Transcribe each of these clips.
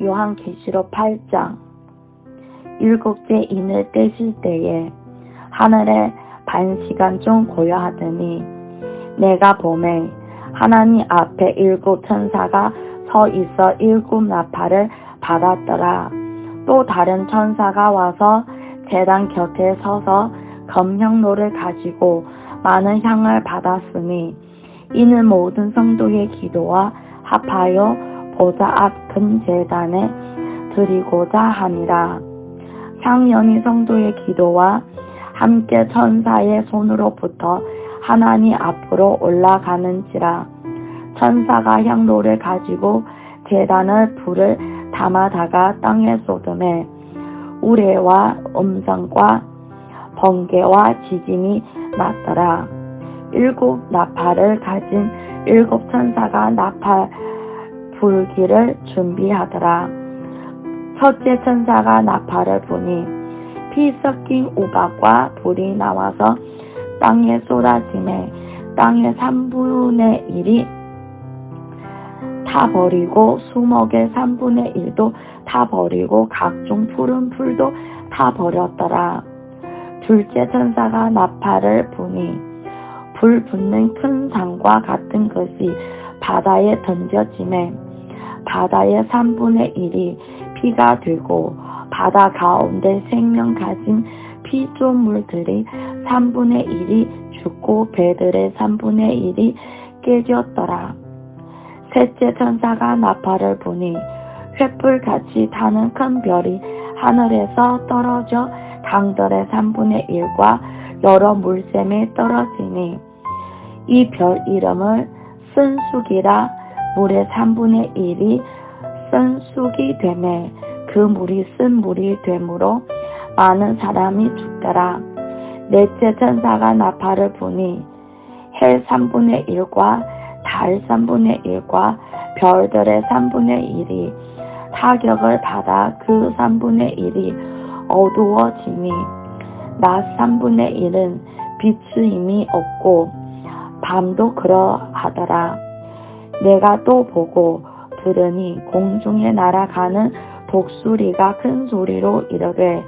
요한계시록 8장 일곱째 인을 떼실 때에 하늘에 반 시간 좀 고요하더니 내가 봄에 하나님 앞에 일곱 천사가 서 있어 일곱 나팔을 받았더라. 또 다른 천사가 와서 재단 곁에 서서 검향로를 가지고 많은 향을 받았으니 이는 모든 성도의 기도와 합하여 앞큰 재단에 드리고자 하니라. 향연이 성도의 기도와 함께 천사의 손으로부터 하나님 앞으로 올라가는지라. 천사가 향로를 가지고 재단을 불을 담아다가 땅에 쏟음에 우레와 음성과 번개와 지진이 났더라. 일곱 나팔을 가진 일곱 천사가 나팔 불기를 준비하더라. 첫째 천사가 나팔을 부니 피 섞인 우박과 불이 나와서 땅에 쏟아짐에 땅의 3분의 1이 타버리고 수목의 3분의 1도 타버리고 각종 푸른 풀도 타버렸더라. 둘째 천사가 나팔을 부니 불 붙는 큰 산과 같은 것이 바다에 던져짐에 바다의 3분의 1이 피가 되고 바다 가운데 생명 가진 피조물들이 3분의 1이 죽고 배들의 3분의 1이 깨졌더라. 셋째 천사가 나팔을 부니 횃불같이 타는 큰 별이 하늘에서 떨어져 강들의 3분의 1과 여러 물샘에 떨어지니 이 별 이름을 쓴쑥이라 물의 3분의 1이 쓴쑥이 되매 그 물이 쓴 물이 되므로 많은 사람이 죽더라. 넷째 천사가 나팔을 부니 해 3분의 1과 달 3분의 1과 별들의 3분의 1이 타격을 받아 그 3분의 1이 어두워지니 낮 3분의 1은 빛이 이미 없고 밤도 그러하더라. 내가 또 보고 들으니 공중에 날아가는 독수리가 큰 소리로 이르되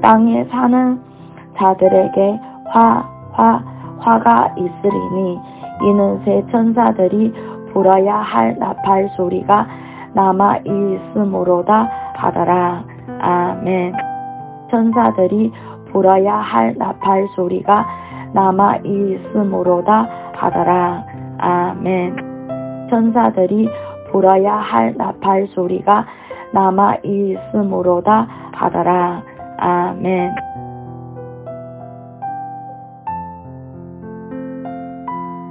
땅에 사는 자들에게 화, 화, 화가 있으리니 이는 새 천사들이 불어야 할 나팔 소리가 남아 있으므로다 하더라. 아멘. 천사들이 불어야 할 나팔 소리가 남아 있으므로다 하더라. 아멘. 천사들이 불어야 할 나팔 소리가 남아 있으므로다 하더라. 아멘.